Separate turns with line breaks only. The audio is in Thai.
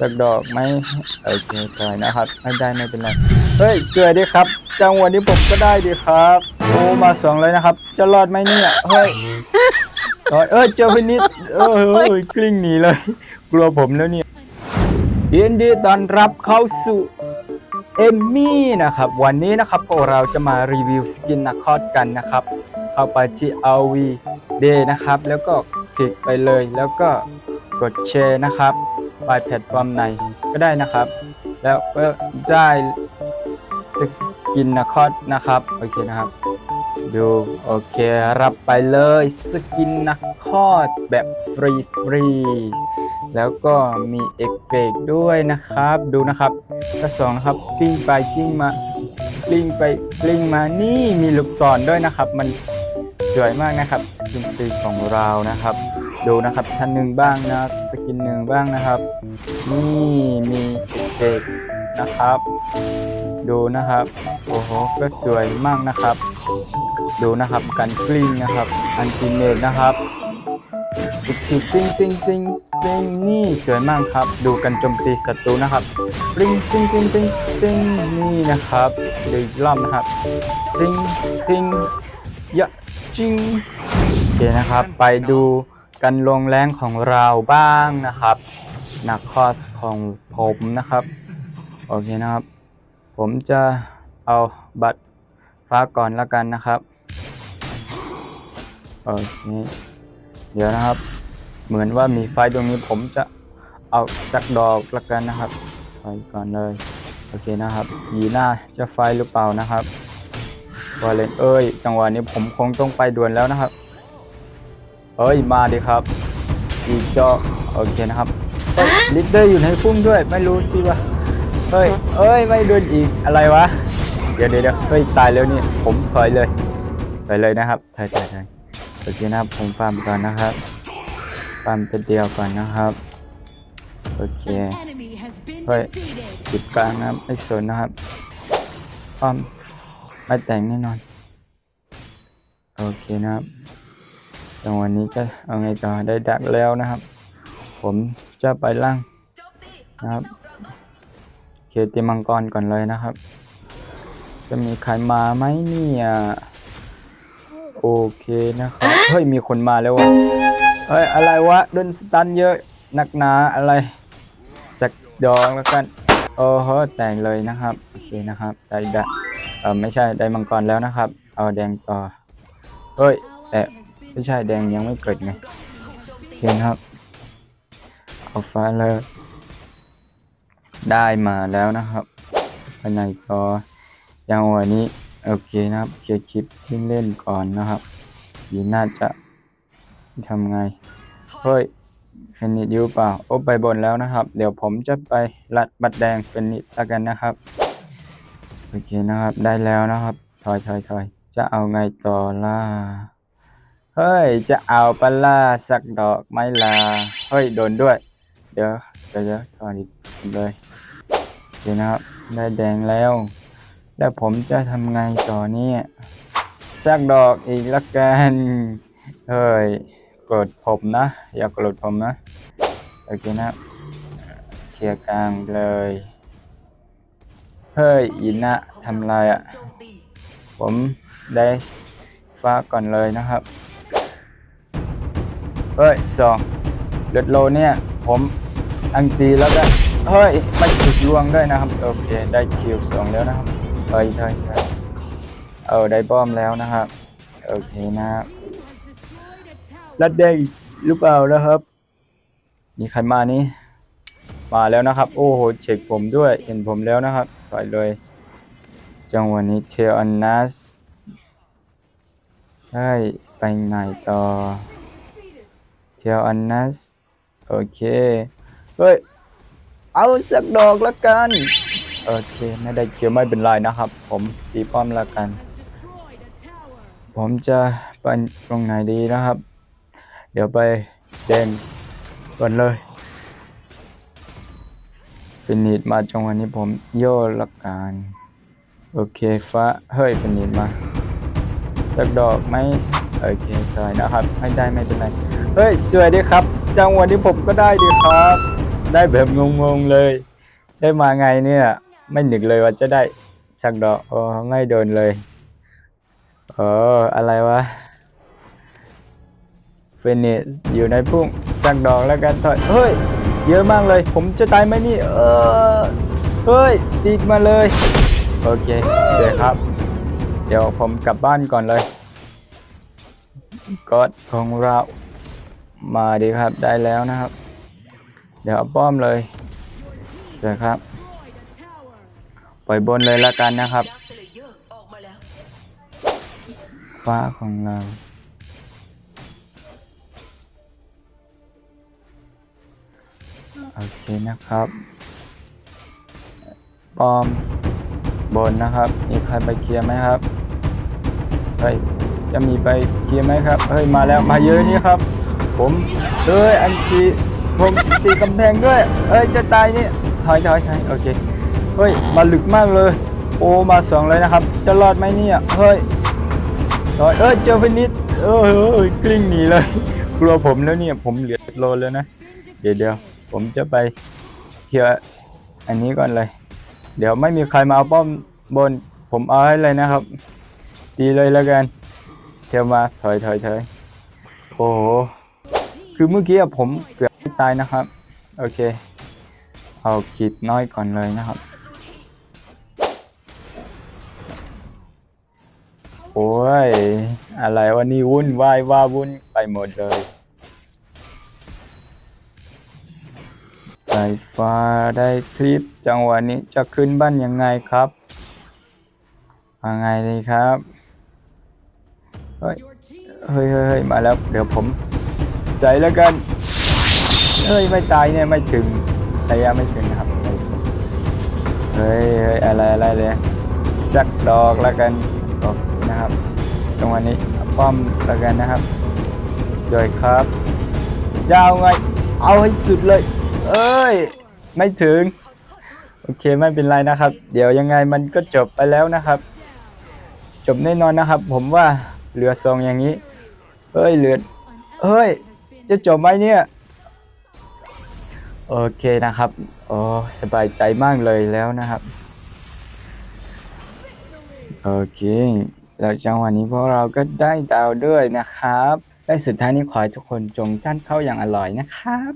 สักดอกไหมโอเคถอยนะครับ ไม่ได้ไม่เป็นไร เฮ้ยสวยดีครับ จังหวะนี้ผมก็ได้ดีครับ โอ้มาสองเลยนะครับ จะรอดไหมเนี่ย เฮ้ยเอ้ยเอ้ยเจอพินิดเออเฮ้ยกลิ้งหนีเลย กลัวผมแล้วเนี่ยยินดีต้อนรับเข้าสู่เอมมี่นะครับ วันนี้นะครับพวกเราจะมารีวิวสกินนักคอดกันนะครับ เข้าไปที่ RV Day นะครับ แล้วก็คลิกไปเลยแล้วก็กดแชร์นะครับ ไปแพลตฟอร์มไหนก็ได้นะครับ แล้วก็ได้สกินนักคอดนะครับโอเคนะครับ ดูโอเครับไปเลยสกินนักคอดแบบฟรีฟรีๆแล้วก็มีเอฟเฟกต์ด้วยนะครับ ดูนะครับก็สองนะครับกลิ้งไปกลิ้งมากลิ้งไปกลิ้งมานี่มีลูกศรด้วยนะครับ มันสวยมากนะครับสกินฟรีของเรานะครับ ดูนะครับท่านหนึ่งบ้างนะสกินหนึ่งบ้างนะครับ นี่มีเอฟเฟกนะครับ ดูนะครับโอ้โหก็สวยมากนะครับ ดูนะครับการกลิ้งนะครับอันติเมตนะครับอีกทีซิงซิงซิงซิงนี่สวยมากครับ ดูกันโจมตีศัตรูนะครับปริงซิงซิงซิงซิงนี่นะครับดูอีกรอบนะครับปริงปริงยะจิงโอเคนะครับ ไปดู กันลงแรงของเราบ้างนะครับนักคอสของผมนะครับโอเคนะครับ ผมจะเอาบัตรฟ้าก่อนแล้วกันนะครับโอเคเดี๋ยวนะครับ เหมือนว่ามีไฟตรงนี้ผมจะเอาสักดอกละกันนะครับไฟก่อนเลยโอเคนะครับยีหน้าจะไฟหรือเปล่านะครับวาเลนเอ้ยจังหวะนี้ผมคงต้องไปด่วนแล้วนะครับ เอ้ยมาดิครับอีกจอโอเคนะครับเอ้ยลิดเดอร์อยู่ในพุ่มด้วยไม่รู้สิว่าเฮ้ยเอ้ยไม่โดนอีกอะไรวะเดี๋ยวเดี๋ยวเดี๋ยวเฮ้ยตายแล้วนี่ผมถอยเลยถอยเลยนะครับถอยถอยถอยโอเคนะครับผมฟาร์มก่อนนะครับฟาร์มเป็นเดียวก่อนนะครับโอเค
enemy has been
Right.
defeated.
จุดกลางนะครับไม่สนนะครับฟาร์มไม่แต่งแน่นอนโอเคนะครับ จังหวะนี้จะเอาไงต่อได้ดักแล้วนะครับ ผมจะไปล่างนะครับเคตีมังกรก่อนเลยนะครับ จะมีใครมาไหมเนี่ยโอเคนะครับเฮ้ยมีคนมาแล้ววะเฮ้ยอะไรวะโดนสตันเยอะหนักหนาอะไรสักดองแล้วกันโอ้โหแต่งเลยนะครับโอเคนะครับได้ดะเออไม่ใช่ได้มังกรแล้วนะครับ เอาแดงต่อเฮ้ยแต่ ไม่ใช่แดงยังไม่เกิดไงโอเคนะครับเอาฟ้าเลยได้มาแล้วนะครับภายในก็ยังวันนี้โอเคนะครับเคลียร์คลิปเล่นๆก่อนนะครับยีน่าจะทำไงเฮ้ยเฟนนิดอยู่เปล่าโอ้ไปบนแล้วนะครับ เดี๋ยวผมจะไปรัดบัตรแดงเฟนนิดละกันนะครับโอเคนะครับได้แล้วนะครับถอยถอยถอยจะเอาไงต่อล่ะ เฮ้ย จะเอาปล่าสักดอกไหม่ลา เฮ้ย โดนด้วย เดี๋ยวเดี๋ยวเดี๋ยวถอยอีกเลยโอเคนะครับ ได้แดงแล้ว แล้วผมจะทำไงต่อเนี่ยสักดอกอีกละกัน เฮ้ยกดผมนะ อย่ากดผมนะ โอเคนะ เคลียร์กลางเลย เฮ้ย อินนะทำไรอะ่ะ ผมได้ฟ้าก่อนเลยนะครับ เฮ้ยสองเลือดโลเนี่ย ผมอังตีแล้วก็เฮ้ยไมันถูกลวงด้วยนะครับ โอเค ได้คิวสองแล้วนะครับเฮ้ยเฮ้ยเฮ้ยเอได้ป้อมแล้วนะครับ โอเคนะครับรัดแดงอีกหรือเปล่านะครับ มีใครมานี่มาแล้วนะครับ โอ้โหเช็คผมด้วยเห็นผมแล้วนะครับถอยเลย จังหวะนี้เทลอันนัสเฮ้ยไปไหนต่อ ทลอันนัสโอเค เฮ้ย เอาสักดอกละกัน โอเค ไม่ได้เคียวไม่เป็นไรนะครับ ผมตีป้อมละกัน ผมจะไปตรงไหนดีนะครับ เดี๋ยวไปแดงก่อนเลยฟินิชมาจังวะนี้ผมโยนละกันโอเคฟ้าเฮ้ยฟินิชมาสักดอกไหม โอเคได้นะครับ ไม่ได้ไม่เป็นไร เฮ้ยสวยดีครับ จังหวะนี้ผมก็ได้ดีครับ ได้แบบงงๆเลย ได้มาไงเนี่ย ไม่หนึกเลยว่าจะได้สักดอกโอ้ไม่โดนเลยเอออะไรวะเฟนิสอยู่ในพุ่งสักดอกแล้วกันถอยเฮ้ย เยอะมากเลย ผมจะตายไหมนี่ เออเฮ้ยติดมาเลย โอเคเดี๋ยวครับ เดี๋ยวผมกลับบ้านก่อนเลย กดของเรามาดีครับได้แล้วนะครับ เดี๋ยวป้อมเลยเสร็จครับ ปล่อยบนเลยละกันนะครับฟ้าของเราโอเคนะครับป้อมบนนะครับ มีใครไปเคลียร์ไหมครับ เฮ้ย จะมีไปเคลียร์ไหมครับ เฮ้ย มาแล้วมาเยอะนี่ครับ ผมเอ้ยอันตีผมตีกำแพงด้วยเอ้ยจะตายนี่ถอยถอยถอยโอเคเฮ้ยมาลึกมากเลย โอ้มาสองเลยนะครับ จะรอดไหมเนี่ยเฮ้ยถอยเอ้ยเจอฟินิชเออเอ้ยกลิ้งหนีเลย กลัวผมแล้วเนี่ยผมเหลือโลแล้วนะ เดี๋ยวเดี๋ยวผมจะไปเคลียร์อันนี้ก่อนเลย เดี๋ยวไม่มีใครมาเอาป้อมบนผมเอาให้เลยนะครับ ดีเลยแล้วกัน เทียวมาถอยถอยถอยโอ้โหคือเมื่อกี้ผมเกือบตายนะครับ โอเค เอาขีดน้อยก่อนเลยนะครับ โอ้ย อะไรวะนี่วุ่นวายว่าวุ่นไปหมดเลยสายฟ้าได้คลิปจังหวะนี้จะขึ้นบ้านยังไงครับว่าไงดีครับ เฮ้ยเฮ้ยเฮ้ยมาแล้วเดี๋ยวผมใส่แล้วกันเฮ้ยไม่ตายเนี่ยไม่ถึงระยะไม่ถึงนะครับเฮ้ยเฮ้ยอะไรอะไรเลยสักดอกแล้วกันโอเคนะครับตรงวันนี้ป้อมแล้วกันนะครับสวยครับยาวไงเอาให้สุดเลย เอ้ย ไม่ถึง โอเคไม่เป็นไรนะครับ เดี๋ยวยังไงมันก็จบไปแล้วนะครับ จบแน่นอนนะครับ ผมว่า เหลือซองอย่างนี้เฮ้ยเหลือเฮ้ย จะจบไหมเนี่ย โอเคนะครับโอ้สบายใจมากเลยแล้วนะครับ โอเคแล้วจังหวะนี้พวกเราก็ได้ดาวด้วยนะครับ และสุดท้ายนี้ขอให้ทุกคนจงท่านเข้าอย่างอร่อยนะครับ